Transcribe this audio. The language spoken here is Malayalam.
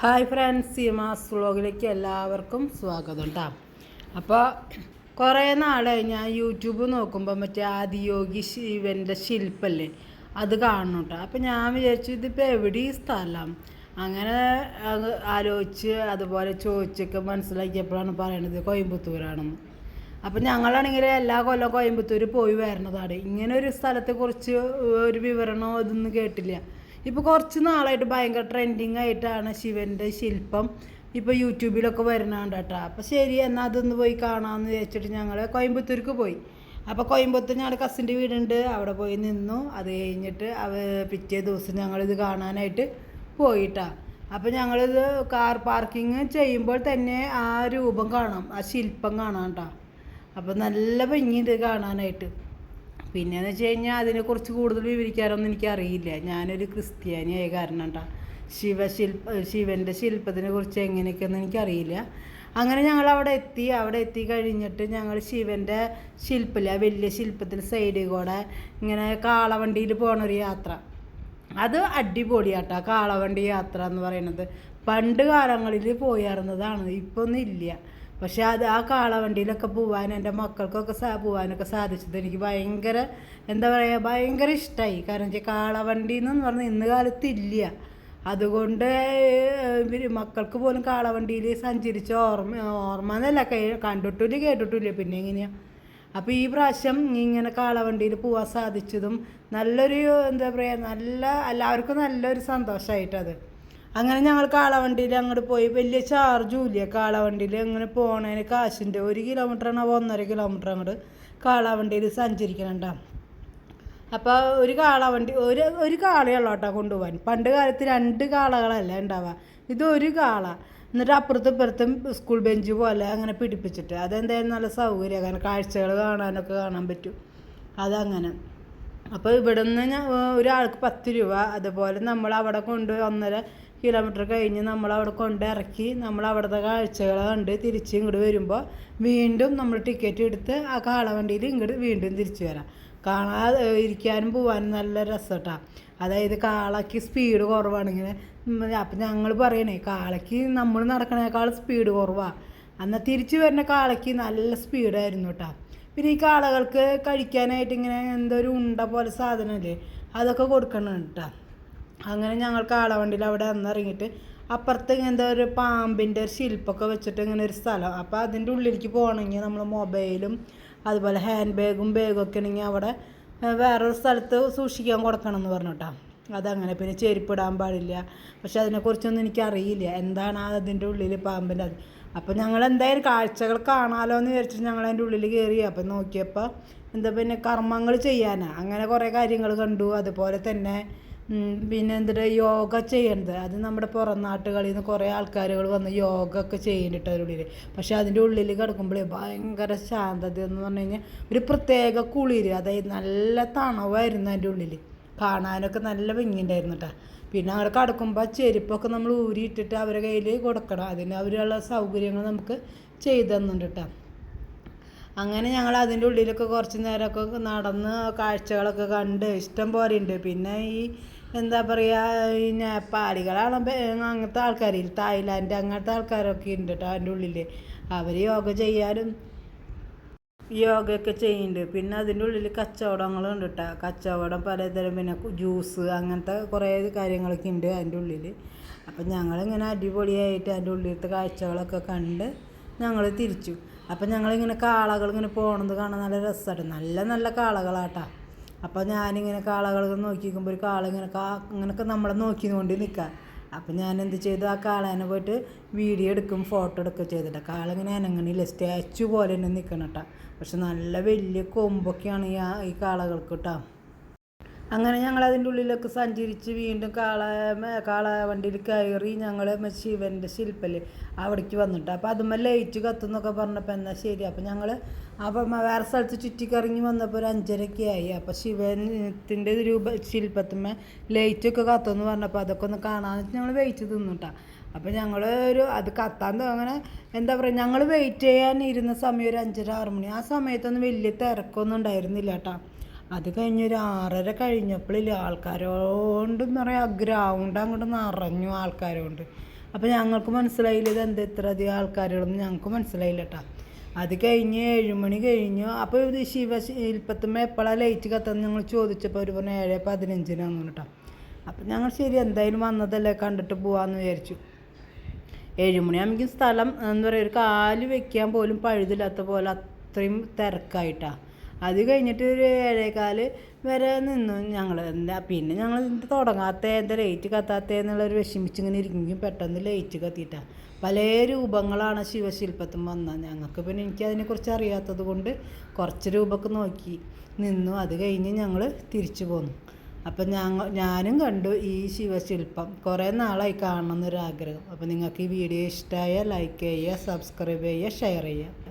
ഹായ് ഫ്രണ്ട്സ് സീമാസ് വ്ളോഗിലേക്ക് എല്ലാവർക്കും സ്വാഗതം കേട്ടോ അപ്പോൾ കുറേ നാളായി ഞാൻ യൂട്യൂബ് നോക്കുമ്പോൾ മറ്റേ ആദിയോഗി ശിവന്റെ ശില്പല്ലേ അത് കാണണം കേട്ടോ അപ്പോൾ ഞാൻ വിചാരിച്ചു ഇതിപ്പോൾ എവിടെ ഈ സ്ഥലം? അങ്ങനെ ആലോചിച്ച് അതുപോലെ ചോദിച്ചൊക്കെ മനസ്സിലാക്കിയപ്പോഴാണ് പറയണത് കോയമ്പത്തൂരാണെന്ന്. അപ്പം ഞങ്ങളാണെങ്കിൽ എല്ലാ കൊല്ലം കോയമ്പത്തൂർ പോയി വരണതാണ്. ഇങ്ങനെ ഒരു സ്ഥലത്തെക്കുറിച്ച് ഒരു വിവരണമോ ഇതൊന്നും കേട്ടില്ല. ഇപ്പോൾ കുറച്ച് നാളായിട്ട് ഭയങ്കര ട്രെൻഡിങ് ആയിട്ടാണ് ശിവന്റെ ശില്പം. ഇപ്പോൾ യൂട്യൂബിലൊക്കെ വരുന്നുണ്ട് കേട്ടോ. അപ്പോൾ ശരി എന്നാൽ അതൊന്ന് പോയി കാണാമെന്ന് വെച്ചിട്ട് ഞങ്ങൾ കോയമ്പത്തൂർക്ക് പോയി. അപ്പോൾ കോയമ്പത്തൂർ ഞങ്ങളുടെ കസിന്റെ വീടുണ്ട്. അവിടെ പോയി നിന്നു. അത് കഴിഞ്ഞിട്ട് അവ പിറ്റേ ദിവസം ഞങ്ങളിത് കാണാനായിട്ട് പോയിട്ടാ. അപ്പോൾ ഞങ്ങളിത് കാർ പാർക്കിങ് ചെയ്യുമ്പോൾ തന്നെ ആ രൂപം കാണാം. ആ ശില്പം കാണാം കേട്ടോ. അപ്പോൾ നല്ല ഭംഗിയുണ്ട് കാണാനായിട്ട്. പിന്നെയെന്ന് വെച്ച് കഴിഞ്ഞാൽ അതിനെക്കുറിച്ച് കൂടുതൽ വിവരിക്കാനൊന്നും എനിക്കറിയില്ല. ഞാനൊരു ക്രിസ്ത്യാനിയായ കാരണം കേട്ടോ ശിവശില്പ ശിവന്റെ ശില്പത്തിനെ കുറിച്ച് എങ്ങനെയൊക്കെയൊന്നും എനിക്കറിയില്ല. അങ്ങനെ ഞങ്ങൾ അവിടെ എത്തി. അവിടെ എത്തി കഴിഞ്ഞിട്ട് ഞങ്ങൾ ശിവന്റെ ശില്പില്ല വലിയ ശില്പത്തിന്റെ സൈഡിൽ കൂടെ ഇങ്ങനെ കാളവണ്ടിയിൽ പോണൊരു യാത്ര. അത് അടിപൊളിയാട്ടോ കാളവണ്ടി യാത്ര എന്ന് പറയുന്നത് പണ്ട് കാലങ്ങളിൽ പോയിരുന്നതാണ് ഇപ്പോൾ ഒന്നും ഇല്ല. പക്ഷെ അത് ആ കാളവണ്ടിയിലൊക്കെ പോവാൻ എന്റെ മക്കൾക്കൊക്കെ സാ പോവാനൊക്കെ സാധിച്ചത് എനിക്ക് ഭയങ്കര എന്താ പറയുക ഭയങ്കര ഇഷ്ടമായി കാരണം വെച്ചാൽ കാളവണ്ടി എന്ന് പറഞ്ഞാൽ ഇന്ന് കാലത്ത് ഇല്ല അതുകൊണ്ട് മക്കൾക്ക് പോലും കാളവണ്ടിയിൽ സഞ്ചരിച്ച ഓർമ്മ ഓർമ്മ എന്നല്ല കണ്ടിട്ടില്ല കേട്ടിട്ടില്ല. പിന്നെ എങ്ങനെയാണ് അപ്പോൾ ഈ പ്രാവശ്യം ഇങ്ങനെ കാളവണ്ടിയിൽ പോകാൻ സാധിച്ചതും നല്ലൊരു എന്താ പറയുക നല്ല എല്ലാവർക്കും നല്ലൊരു സന്തോഷമായിട്ടത് അങ്ങനെ ഞങ്ങൾ കാളവണ്ടിയിൽ അങ്ങോട്ട് പോയി. വലിയ ചാർജും ഇല്ല. കാളവണ്ടിയിൽ അങ്ങനെ പോണതിന് കാശിന്റെ ഒരു കിലോമീറ്ററാണ് ഒന്നര കിലോമീറ്റർ അങ്ങോട്ട് കാളവണ്ടിയിൽ സഞ്ചരിക്കണുണ്ടാവും അപ്പോൾ ഒരു കാളവണ്ടി ഒരു ഒരു കാളയുള്ളൂ കേട്ടോ കൊണ്ടുപോകാൻ. പണ്ട് കാലത്ത് രണ്ട് കാളകളല്ല ഉണ്ടാവുക. ഇത് ഒരു കാള. എന്നിട്ട് അപ്പുറത്തും ഇപ്പുറത്തും സ്കൂൾ ബെഞ്ച് പോലെ അങ്ങനെ പിടിപ്പിച്ചിട്ട് അതെന്തായാലും നല്ല സൗകര്യമാണ്. കാരണം കാഴ്ചകൾ കാണാനൊക്കെ കാണാൻ പറ്റും. അതങ്ങനെ. അപ്പോൾ ഇവിടെ നിന്ന് ഒരാൾക്ക് പത്ത് രൂപ അതുപോലെ നമ്മൾ അവിടെ കൊണ്ട് ഒന്നര കിലോമീറ്റർ കഴിഞ്ഞ് നമ്മൾ അവിടെ കൊണ്ട് ഇറക്കി നമ്മൾ അവിടുത്തെ കാഴ്ചകൾ കണ്ട് തിരിച്ച് ഇങ്ങോട്ട് വരുമ്പോൾ വീണ്ടും നമ്മൾ ടിക്കറ്റ് എടുത്ത് ആ കാളവണ്ടിയിൽ ഇങ്ങോട്ട് വീണ്ടും തിരിച്ചു വരാം. കാണാതെ ഇരിക്കാനും പോകാനും നല്ല രസമാണ് അതായത് കാളയ്ക്ക് സ്പീഡ് കുറവാണിങ്ങനെ അപ്പം ഞങ്ങൾ പറയണേ കാളയ്ക്ക് നമ്മൾ നടക്കണേക്കാൾ സ്പീഡ് കുറവാണ് എന്നാൽ തിരിച്ചു വരുന്ന കാളയ്ക്ക് നല്ല സ്പീഡായിരുന്നു കേട്ടോ പിന്നെ ഈ കാളകൾക്ക് കഴിക്കാനായിട്ട് ഇങ്ങനെ എന്തോ ഒരു ഉണ്ട പോലെ സാധനമില്ലേ അതൊക്കെ കൊടുക്കണം കേട്ടോ. അങ്ങനെ ഞങ്ങൾ കാളവണ്ടിയിൽ അവിടെ വന്നിറങ്ങിയിട്ട് അപ്പുറത്ത് ഇങ്ങനത്തെ ഒരു പാമ്പിന്റെ ഒരു ശില്പമൊക്കെ വെച്ചിട്ട് ഇങ്ങനെ ഒരു സ്ഥലം. അപ്പോൾ അതിന്റെ ഉള്ളിലേക്ക് പോകണമെങ്കിൽ നമ്മൾ മൊബൈലും അതുപോലെ ഹാൻഡ് ബാഗും ബാഗും ഒക്കെ ആണെങ്കിൽ അവിടെ വേറൊരു സ്ഥലത്ത് സൂക്ഷിക്കാൻ കൊടുക്കണം എന്ന് പറഞ്ഞിട്ടാ അതങ്ങനെ പിന്നെ ചെരുപ്പിടാൻ പാടില്ല. പക്ഷെ അതിനെക്കുറിച്ചൊന്നും എനിക്കറിയില്ല. എന്താണ് അതിന്റെ ഉള്ളിൽ പാമ്പിന്റെ അത്? അപ്പോൾ ഞങ്ങൾ എന്തായാലും കാഴ്ചകൾ കാണാമല്ലോ എന്ന് വിചാരിച്ചിട്ട് ഞങ്ങൾ അതിന്റെ ഉള്ളിൽ കയറി അപ്പം നോക്കിയപ്പോൾ എന്താ പിന്നെ കർമ്മങ്ങൾ ചെയ്യാനാണ് അങ്ങനെ കുറേ കാര്യങ്ങൾ കണ്ടു. അതുപോലെ തന്നെ പിന്നെ എന്തിട്ട് യോഗ ചെയ്യണത്. അത് നമ്മുടെ പുറം നാട്ടുകളിൽ നിന്ന് കുറേ ആൾക്കാരുകൾ വന്ന് യോഗ ഒക്കെ ചെയ്യുന്നുണ്ട് ഉള്ളിൽ പക്ഷെ അതിന്റെ ഉള്ളിൽ കിടക്കുമ്പോഴേ ഭയങ്കര ശാന്തത എന്ന് പറഞ്ഞു കഴിഞ്ഞാൽ ഒരു പ്രത്യേക കുളിര് അതായത് നല്ല തണവായിരുന്നു അതിന്റെ ഉള്ളിൽ കാണാനൊക്കെ നല്ല ഭംഗിയുണ്ടായിരുന്നു കേട്ടോ പിന്നെ അവിടെ ആ ചെരുപ്പൊക്കെ നമ്മൾ ഊരിയിട്ടിട്ട് അവരുടെ കയ്യിൽ കൊടുക്കണം. അതിന് അവരുള്ള സൗകര്യങ്ങൾ നമുക്ക് ചെയ്തു തന്നുണ്ട് കേട്ടോ അങ്ങനെ ഞങ്ങൾ അതിന്റെ ഉള്ളിലൊക്കെ കുറച്ച് നേരമൊക്കെ നടന്ന് കാഴ്ചകളൊക്കെ കണ്ട് ഇഷ്ടം പോലെ ഉണ്ട് പിന്നെ ഈ എന്താ പറയുക ഈ നേപ്പാളികളാണ് അങ്ങനത്തെ ആൾക്കാർ തായ്ലാൻഡ് അങ്ങനത്തെ ആൾക്കാരൊക്കെ ഉണ്ട് കേട്ടോ അതിന്റെ ഉള്ളിൽ അവർ യോഗ ചെയ്യാനും യോഗയൊക്കെ ചെയ്യുന്നുണ്ട് പിന്നെ അതിന്റെ ഉള്ളിൽ കച്ചവടങ്ങളുണ്ട് കേട്ടോ കച്ചവടം പലതരം പിന്നെ ജ്യൂസ് അങ്ങനത്തെ കുറേ കാര്യങ്ങളൊക്കെ ഉണ്ട് അതിന്റെ ഉള്ളിൽ അപ്പം ഞങ്ങളിങ്ങനെ അടിപൊളിയായിട്ട് അതിന്റെ ഉള്ളിലത്തെ കാഴ്ചകളൊക്കെ കണ്ട് ഞങ്ങൾ തിരിച്ചു. അപ്പം ഞങ്ങളിങ്ങനെ കാളകൾ ഇങ്ങനെ പോകണത് കാണാൻ നല്ല രസമാണ് നല്ല നല്ല കാളകളാട്ടാ. അപ്പോൾ ഞാനിങ്ങനെ കാളകൾ നോക്കി നിൽക്കുമ്പോൾ ഒരു കാള ഇങ്ങനെ കാ ഇങ്ങനെയൊക്കെ നമ്മളെ നോക്കിക്കൊണ്ട് നിൽക്കുക അപ്പം ഞാൻ എന്ത് ചെയ്തു? ആ കാളേനെ പോയിട്ട് വീഡിയോ എടുക്കും ഫോട്ടോ എടുക്കുകയും ചെയ്തിട്ട്. കാളിങ്ങനെ അനങ്ങണില്ല സ്റ്റാച്ചു പോലെ തന്നെ നിൽക്കണം കേട്ടോ പക്ഷെ നല്ല വലിയ കൊമ്പൊക്കെയാണ് ഈ ആ- ഈ കാളകൾക്ക് കേട്ടോ അങ്ങനെ ഞങ്ങൾ അതിന്റെ ഉള്ളിലൊക്കെ സഞ്ചരിച്ച് വീണ്ടും കാള കാള വണ്ടിയിൽ കയറി ഞങ്ങൾ ശിവന്റെ ശില്പൽ അവിടേക്ക് വന്നിട്ട്. അപ്പോൾ അതുമ്മ ലൈറ്റ് കത്തുന്നൊക്കെ പറഞ്ഞപ്പോൾ എന്നാൽ ശരി. അപ്പോൾ ഞങ്ങൾ അപ്പം വേറെ സ്ഥലത്ത് ചുറ്റിക്കറങ്ങി വന്നപ്പോൾ ഒരു അഞ്ചരയൊക്കെ ആയി. അപ്പോൾ ശിവത്തിന്റെ രൂപ ശില്പത്തിന്മേ ലൈറ്റൊക്കെ കത്തുമെന്ന് പറഞ്ഞപ്പോൾ അതൊക്കെ ഒന്ന് കാണാമെന്ന് വെച്ച് ഞങ്ങൾ വെയിറ്റ് തിന്നിട്ടാ അപ്പോൾ ഞങ്ങൾ ഒരു അത് കത്താൻ അങ്ങനെ എന്താ പറയുക ഞങ്ങൾ വെയിറ്റ് ചെയ്യാൻ ഇരുന്ന സമയം ഒരു അഞ്ചര ആറ് മണി. ആ സമയത്തൊന്നും വലിയ തിരക്കൊന്നും ഉണ്ടായിരുന്നില്ല കേട്ടോ അത് കഴിഞ്ഞ് ഒരു ആറര കഴിഞ്ഞപ്പോഴില്ല ആൾക്കാരോണ്ട് എന്ന് പറയാം ഗ്രൗണ്ട് അങ്ങോട്ട് നിറഞ്ഞു ആൾക്കാരോണ്ട്. അപ്പോൾ ഞങ്ങൾക്ക് മനസ്സിലായില്ല ഇത് എന്താ ഇത്ര അധികം ആൾക്കാരുകളൊന്നും ഞങ്ങൾക്ക് മനസ്സിലായില്ല കേട്ടോ അത് കഴിഞ്ഞ് ഏഴുമണി കഴിഞ്ഞു. അപ്പോൾ ഇത് ശിവശില്പത്തുമ്മ എപ്പോഴാണ് ലൈറ്റ് കത്തുന്നത് ഞങ്ങൾ ചോദിച്ചപ്പോൾ അവർ പറഞ്ഞു ഏഴ് പതിനഞ്ചിനാന്ന് കേട്ടോ അപ്പം ഞങ്ങൾ ശരി എന്തായാലും വന്നതല്ലേ കണ്ടിട്ട് പോവാമെന്ന് വിചാരിച്ചു. ഏഴുമണിയാകുമ്പോൾ സ്ഥലം എന്താ പറയുക ഒരു കാൽ വെക്കാൻ പോലും പഴുതില്ലാത്ത പോലെ അത്രയും തിരക്കായിട്ടാണ് അത് കഴിഞ്ഞിട്ട് ഒരു ഏഴേകാൽ വരെ നിന്നു ഞങ്ങൾ എന്താ പിന്നെ ഞങ്ങൾ തുടങ്ങാത്തേ എന്താ ലൈറ്റ് കത്താത്ത എന്നുള്ളൊരു വിഷമിച്ചിങ്ങനെ ഇരിക്കും പെട്ടെന്ന് ലൈറ്റ് കത്തിയിട്ടാണ് പല രൂപങ്ങളാണ് ശിവശില്പത്തും വന്നത്. ഞങ്ങൾക്ക് പിന്നെ എനിക്ക് അതിനെക്കുറിച്ച് അറിയാത്തത് കൊണ്ട് കുറച്ച് രൂപമൊക്കെ നോക്കി നിന്നു. അത് കഴിഞ്ഞ് ഞങ്ങൾ തിരിച്ചു പോന്നു. അപ്പം ഞങ്ങൾ ഞാനും കണ്ടു ഈ ശിവശില്പം. കുറേ നാളായി കാണണം എന്നൊരാഗ്രഹം അപ്പം നിങ്ങൾക്ക് ഈ വീഡിയോ ഇഷ്ടമായ ലൈക്ക് ചെയ്യുക സബ്സ്ക്രൈബ് ചെയ്യുക ഷെയർ ചെയ്യുക.